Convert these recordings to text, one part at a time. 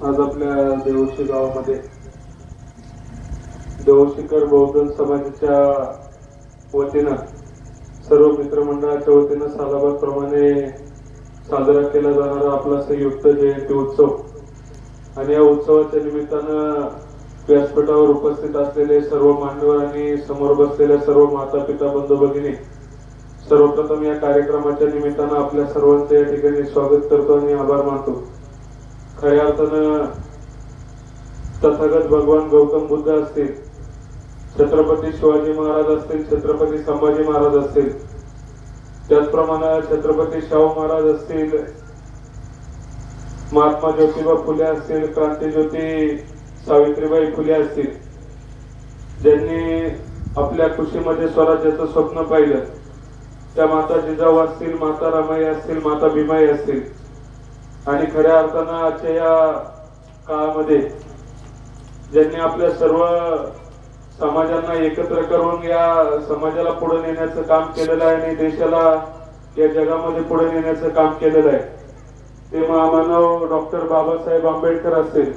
आज आपल्या देवशी गावामध्ये देवशीकर बहुजन समाजाच्या वतीनं सर्व मित्रमंडळाच्या वतीनं सालाबाद प्रमाणे साजरा केला जाणारा आपला संयुक्त जयंती उत्सव. आणि या उत्सवाच्या निमित्तानं व्यासपीठावर उपस्थित असलेले सर्व मान्यवर आणि समोर बसलेल्या सर्व माता पिता बंधू भगिनी सर्वप्रथम या कार्यक्रमाच्या निमित्तानं आपल्या सर्वांचं या ठिकाणी स्वागत करतो आणि आभार मानतो. खऱ्या अर्थानं तथागत भगवान गौतम बुद्ध असतील छत्रपती शिवाजी महाराज असतील छत्रपती संभाजी महाराज असतील त्याचप्रमाणे छत्रपती शाहू महाराज असतील महात्मा ज्योतिबा फुले असतील क्रांतीज्योती सावित्रीबाई फुले असतील ज्यांनी आपल्या खुशीमध्ये स्वराज्याचं स्वप्न पाहिलं. त्या माता जिजाऊ असतील माता रमाई असतील माता भीमाई असतील. आणि खऱ्या अर्थानं आजच्या या काळामध्ये ज्यांनी आपल्या सर्व समाजांना एकत्र करून या समाजाला पुढे नेण्याचं काम केलेलं आहे आणि देशाला या जगामध्ये पुढे नेण्याचं काम केलेलं आहे ते महामानव डॉक्टर बाबासाहेब आंबेडकर असतील.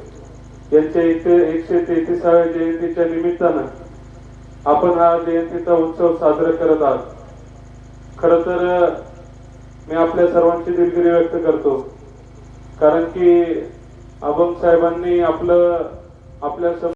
यांच्या एकशे एकशे तेहतीसाव्या जयंतीच्या निमित्तानं आपण हा जयंतीचा उत्सव साजरा करत आहात. खर तर मी आपल्या सर्वांची दिलगिरी व्यक्त करतो. कारण की अभंग साहेबांनी आपलं आपल्या सम-